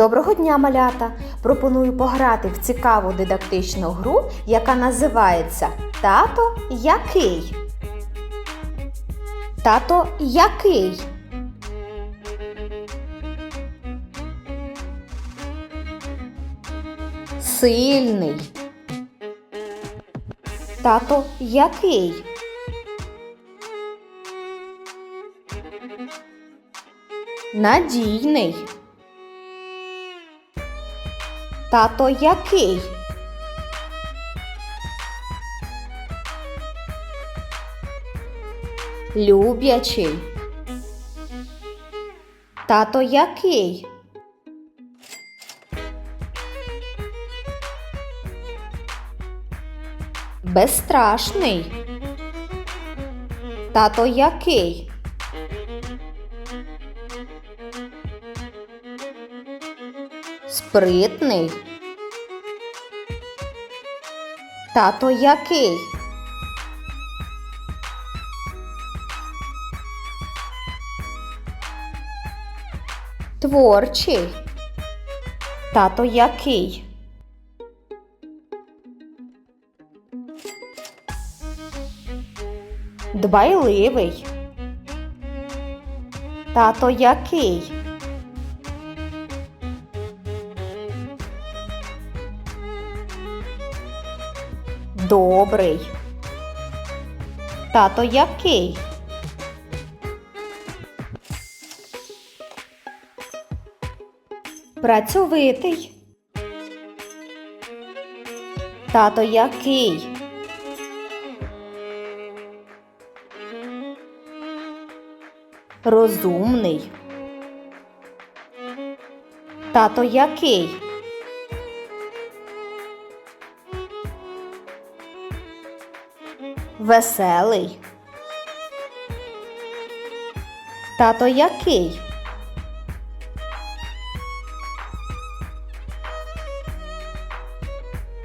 Доброго дня, малята! Пропоную пограти в цікаву дидактичну гру, яка називається Тато який? Тато який? Сильний. Тато який? Надійний. Тато який? Люблячий. Тато який? Безстрашний. Тато який? Спритний. Тато який? Творчий. Тато який? Дбайливий. Тато який? Добрий. Тато який? Працьовитий. Тато який? Розумний. Тато який? Веселий. Тато який?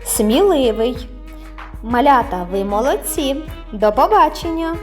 Сміливий. Малята, ви молодці. До побачення!